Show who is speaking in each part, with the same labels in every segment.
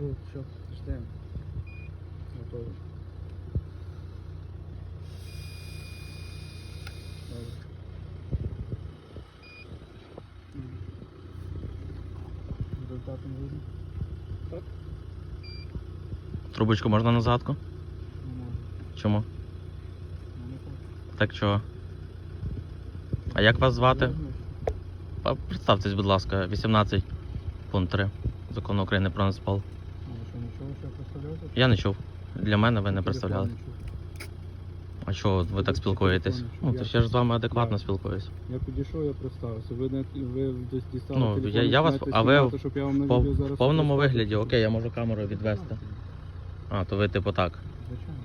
Speaker 1: Ну, що, ждемо. Готово. Результатом видно?
Speaker 2: Трубочку можна на згадку?
Speaker 1: Не можу.
Speaker 2: Чому?
Speaker 1: Ну, не хочу.
Speaker 2: Так чого? А як вас звати?
Speaker 1: Можна?
Speaker 2: А, Представтесь, будь ласка, 18 пункт 3 закону України про Нацпол.
Speaker 1: Що, нічого представляєте?
Speaker 2: Я не чув. Для мене ви не представляли. А чого ви так спілкуєтесь? Ну, то
Speaker 1: Я-
Speaker 2: ж я ж з вами адекватно спілкуюсь.
Speaker 1: Я підійшов, я представився. Ви, не, ви десь дістали
Speaker 2: Ну,
Speaker 1: телефон,
Speaker 2: я- я вас-
Speaker 1: починаєте
Speaker 2: а ви
Speaker 1: знімати, щоб я вам на відео зараз
Speaker 2: в повному вигляді, окей, я можу камеру відвести. А, то ви типу так.
Speaker 1: Звичайно.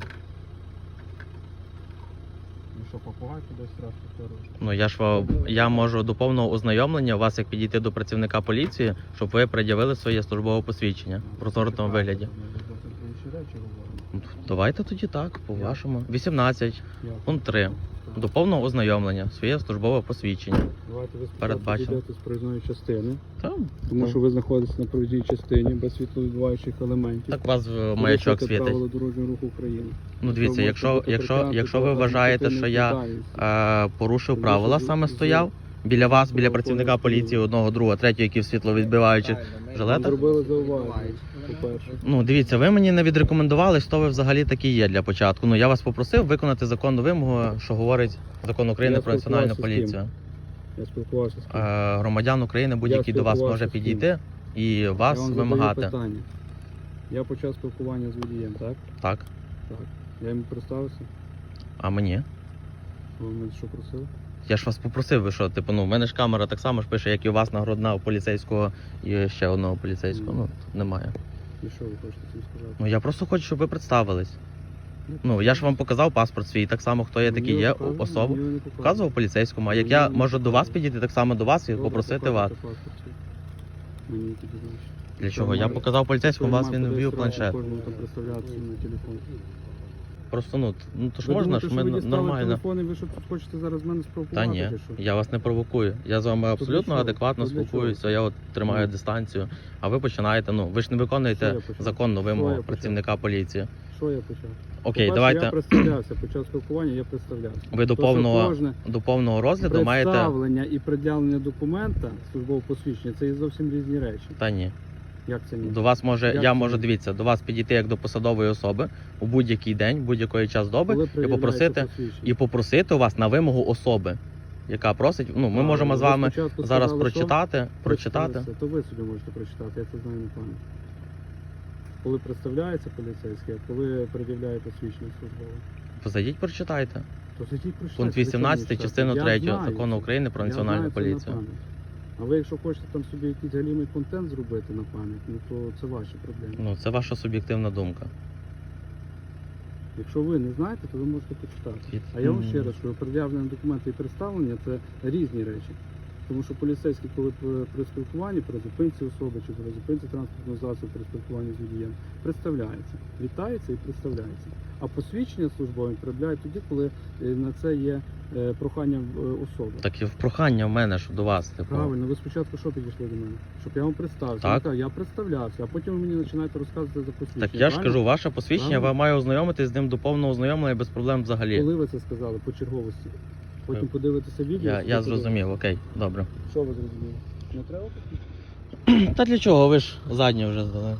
Speaker 1: Що, попугай кудись раз повторюєш?
Speaker 2: Ну я ж ва- я можу до повного ознайомлення вас як підійти до працівника поліції, щоб ви пред'явили своє службове посвідчення в прозорому вигляді.
Speaker 1: Ми зовсім про інші речі говоримо.
Speaker 2: Ну, Давайте тоді так, по вашому. 18,
Speaker 1: Як?
Speaker 2: пункт 3. До повного ознайомлення, своє службове посвідчення.
Speaker 1: Давайте ви спочатку
Speaker 2: Передбачено.
Speaker 1: з проїзної частини,
Speaker 2: Та,
Speaker 1: тому що ви знаходитесь на проїзній частині без світловідбиваючих елементів.
Speaker 2: так у вас е,
Speaker 1: Порушуєте
Speaker 2: маячок світить.
Speaker 1: правила дорожнього руху України.
Speaker 2: Ну дивіться, якщо, якщо, якщо ви вважаєте, що я е, порушив правила, саме стояв біля вас, біля працівника поліції, одного, другого, третього, які в світловідбиваючих
Speaker 1: Вам
Speaker 2: жилетах.
Speaker 1: зробили зауваження, по-перше.
Speaker 2: Ну, дивіться, ви мені не відрекомендували, хто ви взагалі такі є для початку. Ну я вас попросив виконати законну вимогу, що говорить закон України
Speaker 1: Я
Speaker 2: про національну
Speaker 1: спілкувався з ким?
Speaker 2: поліцію.
Speaker 1: Я спілкувався з ким.
Speaker 2: Е, Громадян України будь-який до вас
Speaker 1: спілкувався
Speaker 2: може
Speaker 1: з
Speaker 2: підійти і вас
Speaker 1: я вам задаю
Speaker 2: вимагати.
Speaker 1: питання. Я почав спілкування з водієм, так?
Speaker 2: Так.
Speaker 1: Так. Я йому представився.
Speaker 2: А мені?
Speaker 1: Ви мене що просили?
Speaker 2: Я ж вас попросив, ви що, типу, ну, в мене ж камера так само ж пише, як і у вас нагородна у поліцейського і ще одного поліцейського. Ну, тут немає.
Speaker 1: І що ви хочете цим сказати?
Speaker 2: Ну я просто хочу, щоб ви представились. Ну, я ж вам показав паспорт свій, так само, хто є
Speaker 1: Мені
Speaker 2: такий
Speaker 1: ви
Speaker 2: є
Speaker 1: показували? Мені не показували.
Speaker 2: Показував поліцейському, а як
Speaker 1: Мені
Speaker 2: я
Speaker 1: не
Speaker 2: можу до вас
Speaker 1: показували.
Speaker 2: підійти так само до вас і
Speaker 1: Добре,
Speaker 2: попросити вас.
Speaker 1: показуйте паспорт свій. Мені тоді значить.
Speaker 2: Для чого? Я показав поліцейському, вас він ввів планшет.
Speaker 1: Кожному там представлятися на телефон.
Speaker 2: Просто ну, ну то ж
Speaker 1: Ви
Speaker 2: можна,
Speaker 1: думаєте,
Speaker 2: що ми
Speaker 1: ви дістали
Speaker 2: нормально.
Speaker 1: телефон і ви що тут хочете зараз мене
Speaker 2: Та
Speaker 1: спровокувати?
Speaker 2: ні,
Speaker 1: чи що?
Speaker 2: я вас не провокую. Я з вами абсолютно
Speaker 1: чого?
Speaker 2: адекватно
Speaker 1: То для чого?
Speaker 2: спілкуюся, я от тримаю
Speaker 1: Ну.
Speaker 2: дистанцію, а ви починаєте, ну ви ж не
Speaker 1: Що
Speaker 2: виконуєте
Speaker 1: почав?
Speaker 2: законну
Speaker 1: Що я
Speaker 2: вимогу
Speaker 1: почав?
Speaker 2: працівника поліції.
Speaker 1: Що я почав?
Speaker 2: Окей,
Speaker 1: По-перше, Я
Speaker 2: давайте
Speaker 1: представлявся, почав спілкування, я представлявся.
Speaker 2: ви до
Speaker 1: То, що
Speaker 2: повного
Speaker 1: кожне
Speaker 2: до повного розгляду маєте.
Speaker 1: представлення і пред'явлення документа службового посвідчення це є зовсім різні речі.
Speaker 2: Та ні.
Speaker 1: Як це ні?
Speaker 2: До вас може,
Speaker 1: Як
Speaker 2: я
Speaker 1: це
Speaker 2: можу дивіться, до вас підійти як до посадової особи у будь-який день, будь-який час доби, і попросити і попросити у вас на вимогу особи, яка просить. Ну, ми
Speaker 1: Правильно,
Speaker 2: можемо з вами
Speaker 1: спочатку
Speaker 2: зараз
Speaker 1: сказали, що
Speaker 2: прочитати, прочитати.
Speaker 1: То ви собі можете прочитати, я це знаю на пам'ять. Коли представляється поліцейський, а коли пред'являє посвідчення службове.
Speaker 2: Зайдіть, прочитайте.
Speaker 1: То сидіть прочитайте.
Speaker 2: Пункт
Speaker 1: при
Speaker 2: 18
Speaker 1: читати?
Speaker 2: частину
Speaker 1: Я
Speaker 2: 3 закону. України про національну поліцію.
Speaker 1: А ви якщо хочете там собі якийсь галімий контент зробити на пам'ять, ну то це ваші проблеми.
Speaker 2: Ну, це ваша суб'єктивна думка.
Speaker 1: Якщо ви не знаєте, то ви можете почитати. А я вам ще раз кажу, пред'явлені документи і представлення це різні речі. Тому що поліцейський, коли при- спілкуванні, при зупинці особи чи при зупинці транспортного засобу, при спілкуванні з водієм, представляється, вітається і представляється. А посвідчення службове пред'являють тоді, коли е, на це є е, прохання е, особи.
Speaker 2: Так і в прохання в мене ж до вас. Типу.
Speaker 1: Правильно, ви спочатку що підійшли до мене? Щоб я вам представився.
Speaker 2: Так.
Speaker 1: Я Я представлявся, а потім ви мені починаєте розказувати за посвідчення.
Speaker 2: Так я ж кажу, ваше посвідчення,
Speaker 1: Правильно.
Speaker 2: ви маю ознайомитись з ним до повного ознайомлення без проблем взагалі.
Speaker 1: Коли ви це сказали по черговості? Потім
Speaker 2: Е,
Speaker 1: подивитися відео.
Speaker 2: Я, я зрозумів, окей, добре.
Speaker 1: Що ви зрозуміли? Не треба?
Speaker 2: Та для чого? Ви ж заднє вже здали.